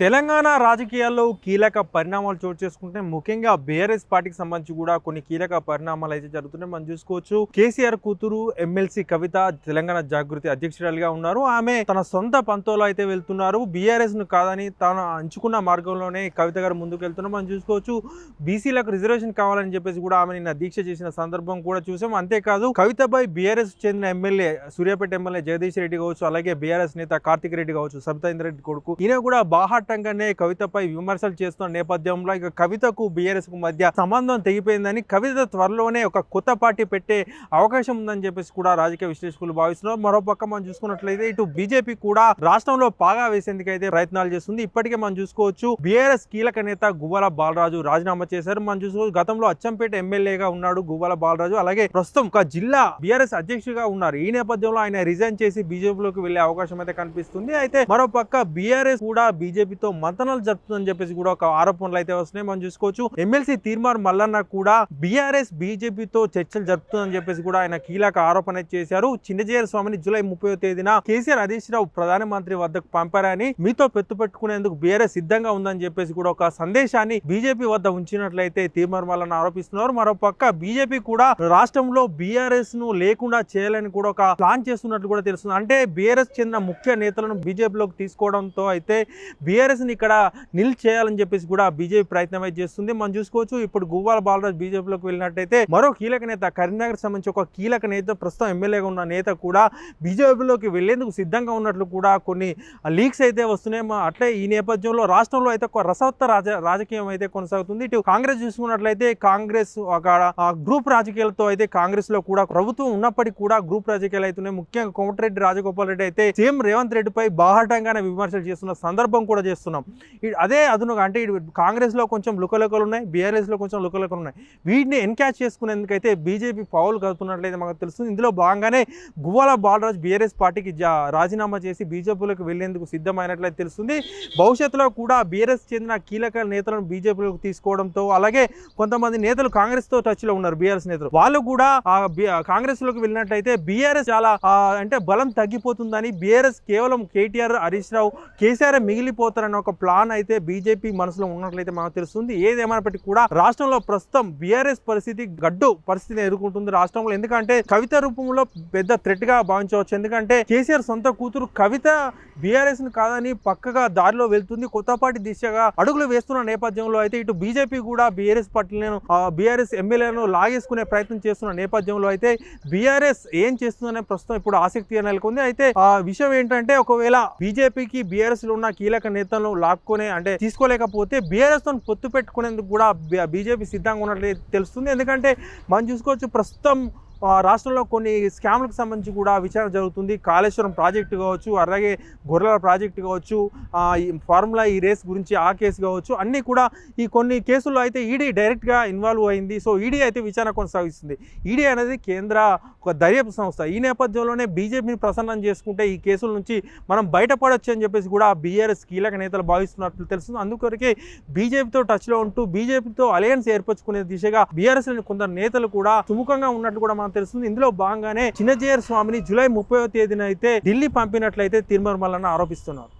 తెలంగాణ రాజకీయాల్లో కీలక పరిణామాలు చోటు చేసుకుంటే ముఖ్యంగా బీఆర్ఎస్ పార్టీకి సంబంధించి కూడా కొన్ని కీలక పరిణామాలు అయితే జరుగుతున్నాయి. మనం చూసుకోవచ్చు. కేసీఆర్ కూతురు ఎమ్మెల్సీ కవిత తెలంగాణ జాగృతి అధ్యక్షురాలుగా ఉన్నారు. ఆమె తన సొంత పంతోలో అయితే వెళ్తున్నారు. బీఆర్ఎస్ను కాదని తాను అంచుకున్న మార్గంలోనే కవిత గారు ముందుకు వెళ్తున్నారు. మనం చూసుకోవచ్చు. బీసీలకు రిజర్వేషన్ కావాలని చెప్పేసి కూడా ఆమె నిన్న దీక్ష చేసిన సందర్భం కూడా చూసాం. అంతేకాదు కవితపై బీఆర్ఎస్ చెందిన ఎమ్మెల్యే సూర్యాపేట ఎమ్మెల్యే జగదీష్ రెడ్డి కావచ్చు అలాగే బీఆర్ఎస్ నేత కార్తిక్ రెడ్డి కావచ్చు సబితా రెడ్డి కొడుకు ఈయన కూడా బాహాటంగానే కవితపై విమర్శలు చేస్తున్న నేపథ్యంలో ఇక కవితకు బిఆర్ఎస్కు మధ్య సంబంధం తెగిపోయిందని కవిత త్వరలోనే ఒక కొత్త పార్టీ పెట్టే అవకాశం ఉందని చెప్పేసి కూడా రాజకీయ విశ్లేషకులు భావిస్తున్నారు. మరోపక్క మనం చూసుకున్నట్లయితే ఇటు బీజేపీ కూడా రాష్ట్రంలో పాగా వేసేందుకైతే ప్రయత్నాలు చేస్తుంది. ఇప్పటికే మనం చూసుకోవచ్చు బీఆర్ఎస్ కీలక నేత గువ్వల బాలరాజు రాజీనామా చేశారు. మనం చూసుకోవచ్చు గతంలో అచ్చంపేట ఎమ్మెల్యేగా ఉన్నాడు గువ్వల బాలరాజు. అలాగే ప్రస్తుతం ఒక జిల్లా బీఆర్ఎస్ అధ్యక్షుడిగా ఉన్నారు. ఈ నేపథ్యంలో ఆయన రిజైన్ చేసి బీజేపీలోకి వెళ్ళే అవకాశం అయితే కనిపిస్తుంది. అయితే మరోపక్క బీఆర్ఎస్ కూడా బీజేపీ బీజేపీతో మంతనాలు జరుపుతుందని చెప్పేసి కూడా ఒక ఆరోపణలు అయితే వస్తున్నాయి. మనం చూసుకోవచ్చు. ఎమ్మెల్సీ తీర్మార్ మల్లన్న కూడా బీఆర్ఎస్ బీజేపీతో చర్చలు జరుపుతుందని చెప్పేసి కూడా ఆయన కీలక ఆరోపణ చేశారు. చిన్నజీర స్వామిని జూలై ముప్పై తేదీన కేసీఆర్ హరీష్ రావు ప్రధానమంత్రి వద్దకు పంపారని మీతో పెత్తు పెట్టుకునేందుకు బీఆర్ఎస్ సిద్ధంగా ఉందని చెప్పేసి కూడా ఒక సందేశాన్ని బీజేపీ వద్ద ఉంచినట్లయితే తీర్మార్ మల్లన్న ఆరోపిస్తున్నారు. మరోపక్క బీజేపీ కూడా రాష్ట్రంలో బీఆర్ఎస్ను లేకుండా చేయాలని కూడా ఒక ప్లాన్ చేస్తున్నట్లు కూడా తెలుస్తుంది. అంటే బీఆర్ఎస్ చెందిన ముఖ్య నేతలను బీజేపీలోకి తీసుకోవడంతో అయితే బీఆర్ ని ఇక్కడ నిల్ చేయాలని చెప్పేసి కూడా బీజేపీ ప్రయత్నం అయితే చేస్తుంది. మనం చూసుకోవచ్చు ఇప్పుడు గువ్వాల బాలరాజ్ బీజేపీలోకి వెళ్ళినట్టయితే మరో కీలక నేత కరీంనగర్ సంబంధించి ఒక కీలక నేత ప్రస్తుతం ఎమ్మెల్యేగా ఉన్న నేత కూడా బీజేపీలోకి వెళ్ళేందుకు సిద్ధంగా ఉన్నట్లు కూడా కొన్ని లీక్స్ అయితే వస్తున్నాయి. అట్లే ఈ నేపథ్యంలో రాష్ట్రంలో అయితే ఒక రసవత్త రాజ రాజకీయం అయితే కొనసాగుతుంది. ఇటు కాంగ్రెస్ చూసుకున్నట్లయితే కాంగ్రెస్ ఒక ఆ, గ్రూప్ రాజకీయాలతో అయితే కాంగ్రెస్లో కూడా ప్రభుత్వం ఉన్నప్పటికీ కూడా గ్రూప్ రాజకీయాలు అవుతున్నాయి ముఖ్యంగా కోమటిరెడ్డి రాజగోపాల్ రెడ్డి అయితే సీఎం రేవంత్ రెడ్డిపై బాహాటంగానే విమర్శలు చేస్తున్న సందర్భం కూడా చేస్తున్నాం. అదే అదునుగా అంటే కాంగ్రెస్లో కాంగ్రెస్లో కొంచెం లుకలకలు ఉన్నాయి బీఆర్ఎస్లో కొంచెం లుకలకలు ఉన్నాయి. వీటిని ఎన్కాచ్ చేసుకునేందుకైతే బీజేపీ పావులు కలుపుతున్నట్లయితే మనకు తెలుస్తుంది. ఇందులో భాగంగానే గువ్వాల బాలరాజ్ బీఆర్ఎస్ పార్టీకి జా- రాజీనామా చేసి బీజేపీలోకి వెళ్ళేందుకు సిద్ధమైనట్లయితే తెలుస్తుంది. భవిష్యత్తులో కూడా బీఆర్ఎస్ చెందిన కీలక నేతలను బీజేపీలోకి తీసుకోవడంతో అలాగే కొంతమంది నేతలు కాంగ్రెస్తో టచ్లో ఉన్నారు బీఆర్ఎస్ నేతలు. వాళ్ళు కూడా కాంగ్రెస్లోకి వెళ్ళినట్లయితే కాంగ్రెస్లోకి బీఆర్ఎస్ చాలా అంటే బలం తగ్గిపోతుందని బీఆర్ఎస్ కేవలం కేటీఆర్ హరీష్ రావు కేసీఆర్ మిగిలిపోతారు చేస్తారనే ఒక ప్లాన్ అయితే బీజేపీ మనసులో ఉన్నట్లయితే మనకు తెలుస్తుంది. ఏదేమైనప్పటికీ కూడా రాష్ట్రంలో ప్రస్తుతం బీఆర్ఎస్ పరిస్థితి గడ్డు పరిస్థితిని ఎదుర్కొంటుంది రాష్ట్రంలో. ఎందుకంటే కవిత రూపంలో పెద్ద థ్రెట్గా భావించవచ్చు. ఎందుకంటే కేసీఆర్ సొంత కూతురు కవిత బీఆర్ఎస్ను కాదని పక్కగా దారిలో వెళ్తుంది. కొత్తపాటి దిశగా అడుగులు వేస్తున్న నేపథ్యంలో అయితే ఇటు బీజేపీ కూడా బీఆర్ఎస్ పార్టీలను బీఆర్ఎస్ ఎమ్మెల్యేలను లాగేసుకునే ప్రయత్నం చేస్తున్న నేపథ్యంలో అయితే బీఆర్ఎస్ ఏం చేస్తుందనే ప్రస్తుతం ఇప్పుడు ఆసక్తిగా నెలకొంది. అయితే ఆ విషయం ఏంటంటే ఒకవేళ బీజేపీకి బీఆర్ఎస్లో ఉన్న కీలక నేతలను లాక్కునే అంటే తీసుకోలేకపోతే బీఆర్ఎస్తో పొత్తు పెట్టుకునేందుకు కూడా బీజేపీ సిద్ధంగా ఉన్నట్లు తెలుస్తుంది. ఎందుకంటే మనం చూసుకోవచ్చు ప్రస్తుతం రాష్ట్రంలో కొన్ని స్కామ్లకు సంబంధించి కూడా విచారణ జరుగుతుంది. కాళేశ్వరం ప్రాజెక్టు కావచ్చు అలాగే గొర్రెల ప్రాజెక్టు కావచ్చు ఈ ఫార్ములా ఈ రేస్ గురించి ఆ కేసు కావచ్చు అన్నీ కూడా ఈ కొన్ని కేసుల్లో అయితే ఈడీ డైరెక్ట్గా ఇన్వాల్వ్ అయింది. సో ఈడీ అయితే విచారణ కొనసాగిస్తుంది. ఈడీ అనేది కేంద్ర ఒక దర్యాప్తు సంస్థ. ఈ నేపథ్యంలోనే బీజేపీని ప్రసన్నం చేసుకుంటే ఈ కేసుల నుంచి మనం బయటపడొచ్చు అని చెప్పేసి కూడా బీఆర్ఎస్ కీలక నేతలు భావిస్తున్నట్లు తెలుస్తుంది. అందుకొరకే బీజేపీతో టచ్లో ఉంటూ బీజేపీతో అలయన్స్ ఏర్పరచుకునే దిశగా బీఆర్ఎస్ కొందరు నేతలు కూడా సుముఖంగా ఉన్నట్లు కూడా మనం తెలుస్తుంది. ఇందులో భాగంగానే చిన్నజీయర్ స్వామిని జూలై ముప్పై తేదీన అయితే ఢిల్లీ పంపినట్లయితే తిరుమల మల్లన్న ఆరోపిస్తున్నారు.